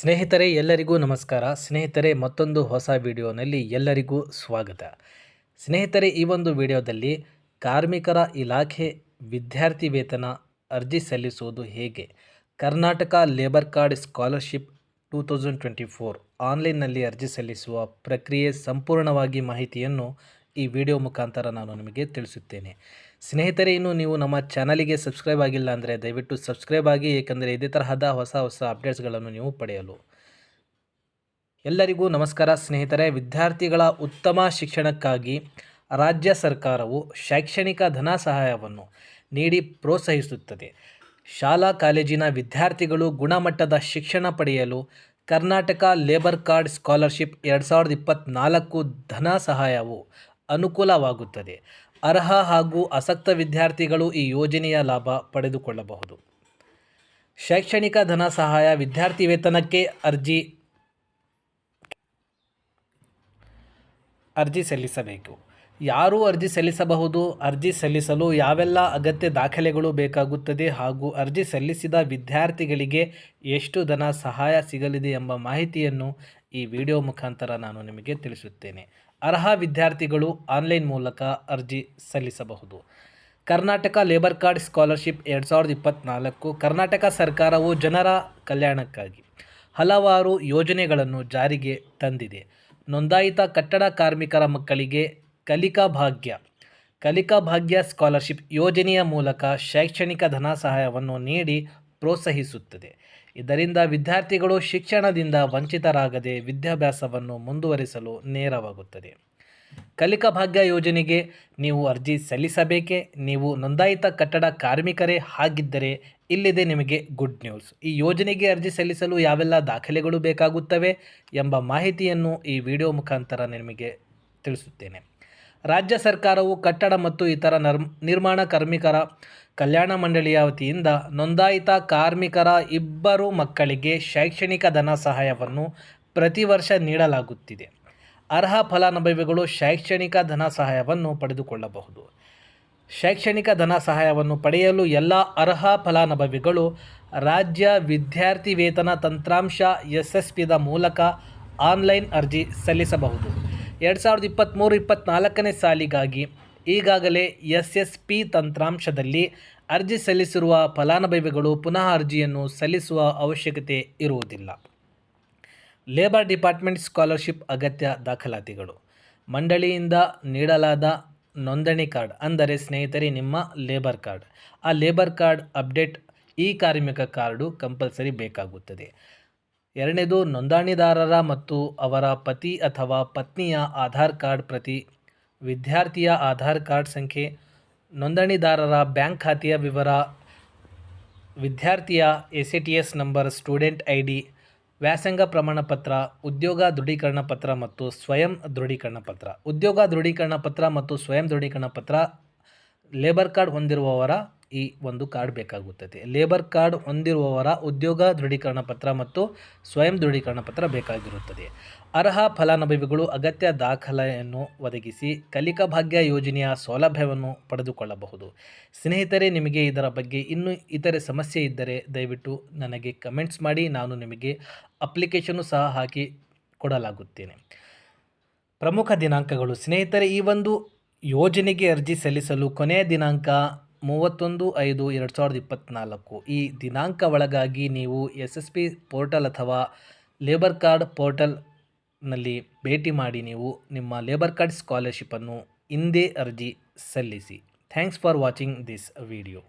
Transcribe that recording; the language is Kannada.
ಸ್ನೇಹಿತರೆ, ಎಲ್ಲರಿಗೂ ನಮಸ್ಕಾರ. ಸ್ನೇಹಿತರೆ, ಮತ್ತೊಂದು ಹೊಸ ವಿಡಿಯೋನಲ್ಲಿ ಎಲ್ಲರಿಗೂ ಸ್ವಾಗತ. ಸ್ನೇಹಿತರೆ, ಈ ಒಂದು ವಿಡಿಯೋದಲ್ಲಿ ಕಾರ್ಮಿಕರ ಇಲಾಖೆ ವಿದ್ಯಾರ್ಥಿ ವೇತನ ಅರ್ಜಿ ಸಲ್ಲಿಸುವುದು ಹೇಗೆ? Karnataka labour card scholarship two thousand twenty four ಆನ್ಲೈನ್ನಲ್ಲಿ ಅರ್ಜಿ ಸಲ್ಲಿಸುವ ಪ್ರಕ್ರಿಯೆ ಸಂಪೂರ್ಣವಾಗಿ ಮಾಹಿತಿಯನ್ನು ಈ ವಿಡಿಯೋ ಮುಖಾಂತರ ನಾನು ನಿಮಗೆ ತಿಳಿಸುತ್ತೇನೆ. ಸ್ನೇಹಿತರೆ, ಇನ್ನು ನೀವು ನಮ್ಮ ಚಾನಲಿಗೆ ಸಬ್ಸ್ಕ್ರೈಬ್ ಆಗಿಲ್ಲ ಅಂದರೆ ದಯವಿಟ್ಟು ಸಬ್ಸ್ಕ್ರೈಬ್ ಆಗಿ, ಏಕೆಂದರೆ ಇದೇ ತರಹದ ಹೊಸ ಹೊಸ ಅಪ್ಡೇಟ್ಸ್ಗಳನ್ನು ನೀವು ಪಡೆಯಲು. ಎಲ್ಲರಿಗೂ ನಮಸ್ಕಾರ ಸ್ನೇಹಿತರೆ. ವಿದ್ಯಾರ್ಥಿಗಳ ಉತ್ತಮ ಶಿಕ್ಷಣಕ್ಕಾಗಿ ರಾಜ್ಯ ಸರ್ಕಾರವು ಶೈಕ್ಷಣಿಕ ಧನ ಸಹಾಯವನ್ನು ನೀಡಿ ಪ್ರೋತ್ಸಾಹಿಸುತ್ತದೆ. ಶಾಲಾ ಕಾಲೇಜಿನ ವಿದ್ಯಾರ್ಥಿಗಳು ಗುಣಮಟ್ಟದ ಶಿಕ್ಷಣ ಪಡೆಯಲು ಕರ್ನಾಟಕ ಲೇಬರ್ ಕಾರ್ಡ್ ಸ್ಕಾಲರ್ಶಿಪ್ ಎರಡು ಸಾವಿರದ ಇಪ್ಪತ್ತ್ನಾಲ್ಕು ಧನ ಸಹಾಯವು ಅನುಕೂಲವಾಗುತ್ತದೆ. ಅರ್ಹ ಹಾಗೂ ಆಸಕ್ತ ವಿದ್ಯಾರ್ಥಿಗಳು ಈ ಯೋಜನೆಯ ಲಾಭ ಪಡೆದುಕೊಳ್ಳಬಹುದು. ಶೈಕ್ಷಣಿಕ ಧನ ಸಹಾಯ ವಿದ್ಯಾರ್ಥಿ ವೇತನಕ್ಕೆ ಅರ್ಜಿ ಅರ್ಜಿ ಸಲ್ಲಿಸಬೇಕು. ಯಾರು ಅರ್ಜಿ ಸಲ್ಲಿಸಬಹುದು? ಅರ್ಜಿ ಸಲ್ಲಿಸಲು ಯಾವೆಲ್ಲ ಅಗತ್ಯ ದಾಖಲೆಗಳು ಬೇಕಾಗುತ್ತದೆ ಹಾಗೂ ಅರ್ಜಿ ಸಲ್ಲಿಸಿದ ವಿದ್ಯಾರ್ಥಿಗಳಿಗೆ ಎಷ್ಟು ಧನ ಸಹಾಯ ಸಿಗಲಿದೆ ಎಂಬ ಮಾಹಿತಿಯನ್ನು ಈ ವಿಡಿಯೋ ಮುಖಾಂತರ ನಾನು ನಿಮಗೆ ತಿಳಿಸುತ್ತೇನೆ. ಅರ್ಹ ವಿದ್ಯಾರ್ಥಿಗಳು ಆನ್ಲೈನ್ ಮೂಲಕ ಅರ್ಜಿ ಸಲ್ಲಿಸಬಹುದು. ಕರ್ನಾಟಕ ಲೇಬರ್ ಕಾರ್ಡ್ ಸ್ಕಾಲರ್ಶಿಪ್ ಎರಡು ಸಾವಿರದ ಇಪ್ಪತ್ತ್ನಾಲ್ಕು ಕರ್ನಾಟಕ ಸರ್ಕಾರವು ಜನರ ಕಲ್ಯಾಣಕ್ಕಾಗಿ ಹಲವಾರು ಯೋಜನೆಗಳನ್ನು ಜಾರಿಗೆ ತಂದಿದೆ. ನೋಂದಾಯಿತ ಕಟ್ಟಡ ಕಾರ್ಮಿಕರ ಮಕ್ಕಳಿಗೆ ಕಲಿಕಾ ಭಾಗ್ಯ. ಕಲಿಕಾ ಭಾಗ್ಯ ಸ್ಕಾಲರ್ಶಿಪ್ ಯೋಜನೆಯ ಮೂಲಕ ಶೈಕ್ಷಣಿಕ ಧನ ಸಹಾಯವನ್ನು ನೀಡಿ ಪ್ರೋತ್ಸಾಹಿಸುತ್ತದೆ. ಇದರಿಂದ ವಿದ್ಯಾರ್ಥಿಗಳು ಶಿಕ್ಷಣದಿಂದ ವಂಚಿತರಾಗದೆ ವಿದ್ಯಾಭ್ಯಾಸವನ್ನು ಮುಂದುವರಿಸಲು ನೇರವಾಗುತ್ತದೆ. ಕಲಿಕಾ ಭಾಗ್ಯ ಯೋಜನೆಗೆ ನೀವು ಅರ್ಜಿ ಸಲ್ಲಿಸಬೇಕೇ? ನೀವು ನೋಂದಾಯಿತ ಕಟ್ಟಡ ಕಾರ್ಮಿಕರೇ ಆಗಿದ್ದರೆ ಇಲ್ಲಿದೆ ನಿಮಗೆ ಗುಡ್ ನ್ಯೂಸ್. ಈ ಯೋಜನೆಗೆ ಅರ್ಜಿ ಸಲ್ಲಿಸಲು ಯಾವೆಲ್ಲ ದಾಖಲೆಗಳು ಬೇಕಾಗುತ್ತವೆ ಎಂಬ ಮಾಹಿತಿಯನ್ನು ಈ ವಿಡಿಯೋ ಮುಖಾಂತರ ನಿಮಗೆ ತಿಳಿಸುತ್ತೇನೆ. ರಾಜ್ಯ ಸರ್ಕಾರವು ಕಟ್ಟಡ ಮತ್ತು ಇತರ ನಿರ್ಮಾಣ ಕಾರ್ಮಿಕರ ಕಲ್ಯಾಣ ಮಂಡಳಿಯ ವತಿಯಿಂದ ನೋಂದಾಯಿತ ಕಾರ್ಮಿಕರ ಇಬ್ಬರು ಮಕ್ಕಳಿಗೆ ಶೈಕ್ಷಣಿಕ ಧನ ಸಹಾಯವನ್ನು ಪ್ರತಿ ವರ್ಷ ನೀಡಲಾಗುತ್ತಿದೆ. ಅರ್ಹ ಫಲಾನುಭವಿಗಳು ಶೈಕ್ಷಣಿಕ ಧನ ಸಹಾಯವನ್ನು ಪಡೆದುಕೊಳ್ಳಬಹುದು. ಶೈಕ್ಷಣಿಕ ಧನ ಸಹಾಯವನ್ನು ಪಡೆಯಲು ಎಲ್ಲ ಅರ್ಹ ಫಲಾನುಭವಿಗಳು ರಾಜ್ಯ ವಿದ್ಯಾರ್ಥಿ ವೇತನ ತಂತ್ರಾಂಶ ಎಸ್ ಎಸ್ ಮೂಲಕ ಆನ್ಲೈನ್ ಅರ್ಜಿ ಸಲ್ಲಿಸಬಹುದು. ಎರಡು ಸಾವಿರದ ಇಪ್ಪತ್ತ್ಮೂರು ಇಪ್ಪತ್ತ್ನಾಲ್ಕನೇ ಸಾಲಿಗಾಗಿ ಈಗಾಗಲೇ ಎಸ್ ಎಸ್ ಪಿ ತಂತ್ರಾಂಶದಲ್ಲಿ ಅರ್ಜಿ ಸಲ್ಲಿಸಿರುವ ಫಲಾನುಭವಿಗಳು ಪುನಃ ಅರ್ಜಿಯನ್ನು ಸಲ್ಲಿಸುವ ಅವಶ್ಯಕತೆ ಇರುವುದಿಲ್ಲ. ಲೇಬರ್ ಡಿಪಾರ್ಟ್ಮೆಂಟ್ ಸ್ಕಾಲರ್ಶಿಪ್ ಅಗತ್ಯ ದಾಖಲಾತಿಗಳು. ಮಂಡಳಿಯಿಂದ ನೀಡಲಾದ ನೋಂದಣಿ ಕಾರ್ಡ್, ಅಂದರೆ ಸ್ನೇಹಿತರೆ, ನಿಮ್ಮ ಲೇಬರ್ ಕಾರ್ಡ್. ಆ ಲೇಬರ್ ಕಾರ್ಡ್ ಅಪ್ಡೇಟ್ ಈ ಕಾರ್ಮಿಕ ಕಾರ್ಡು ಕಂಪಲ್ಸರಿ ಬೇಕಾಗುತ್ತದೆ. ಎರಡನೇದು ನೋಂದಣಿದಾರರ ಮತ್ತು ಅವರ ಪತಿ ಅಥವಾ ಪತ್ನಿಯ ಆಧಾರ್ ಕಾರ್ಡ್ ಪ್ರತಿ ವಿದ್ಯಾರ್ಥಿಯ ಆಧಾರ್ ಕಾರ್ಡ್ ಸಂಖ್ಯೆ, ನೋಂದಣಿದಾರರ ಬ್ಯಾಂಕ್ ಖಾತೆಯ ವಿವರ, ವಿದ್ಯಾರ್ಥಿಯ A T S number, student I D ವ್ಯಾಸಂಗ ಪ್ರಮಾಣಪತ್ರ, ಉದ್ಯೋಗ ದೃಢೀಕರಣ ಪತ್ರ ಮತ್ತು ಸ್ವಯಂ ದೃಢೀಕರಣ ಪತ್ರ. ಉದ್ಯೋಗ ದೃಢೀಕರಣ ಪತ್ರ ಮತ್ತು ಸ್ವಯಂ ದೃಢೀಕರಣ ಪತ್ರ, ಲೇಬರ್ ಕಾರ್ಡ್ ಹೊಂದಿರುವವರ ಈ ಒಂದು ಕಾರ್ಡ್ ಬೇಕಾಗುತ್ತದೆ. ಲೇಬರ್ ಕಾರ್ಡ್ ಹೊಂದಿರುವವರ ಉದ್ಯೋಗ ದೃಢೀಕರಣ ಪತ್ರ ಮತ್ತು ಸ್ವಯಂ ದೃಢೀಕರಣ ಪತ್ರ ಬೇಕಾಗಿರುತ್ತದೆ. ಅರ್ಹ ಫಲಾನುಭವಿಗಳು ಅಗತ್ಯ ದಾಖಲೆಯನ್ನು ಒದಗಿಸಿ ಕಲಿಕಾ ಭಾಗ್ಯ ಯೋಜನೆಯ ಸೌಲಭ್ಯವನ್ನು ಪಡೆದುಕೊಳ್ಳಬಹುದು. ಸ್ನೇಹಿತರೆ, ನಿಮಗೆ ಇದರ ಬಗ್ಗೆ ಇನ್ನೂ ಇತರೆ ಸಮಸ್ಯೆ ಇದ್ದರೆ ದಯವಿಟ್ಟು ನನಗೆ ಕಮೆಂಟ್ಸ್ ಮಾಡಿ, ನಾನು ನಿಮಗೆ ಅಪ್ಲಿಕೇಶನ್ನು ಸಹ ಹಾಕಿ ಕೊಡಲಾಗುತ್ತೇನೆ. ಪ್ರಮುಖ ದಿನಾಂಕಗಳು. ಸ್ನೇಹಿತರೆ, ಈ ಒಂದು ಯೋಜನೆಗೆ ಅರ್ಜಿ ಸಲ್ಲಿಸಲು ಕೊನೆಯ ದಿನಾಂಕ ಮೂವತ್ತೊಂದು ಐದು ಎರಡು ಸಾವಿರದ ಇಪ್ಪತ್ತ್ನಾಲ್ಕು ಈ ದಿನಾಂಕ ಒಳಗಾಗಿ ನೀವು ಎಸ್ ಎಸ್ ಪಿ ಪೋರ್ಟಲ್ ಅಥವಾ ಲೇಬರ್ ಕಾರ್ಡ್ ಪೋರ್ಟಲ್ನಲ್ಲಿ ಭೇಟಿ ಮಾಡಿ ನೀವು ನಿಮ್ಮ ಲೇಬರ್ ಕಾರ್ಡ್ ಸ್ಕಾಲರ್ಶಿಪ್ಪನ್ನು ಹಿಂದೆ ಅರ್ಜಿ ಸಲ್ಲಿಸಿ. Thanks for watching this video.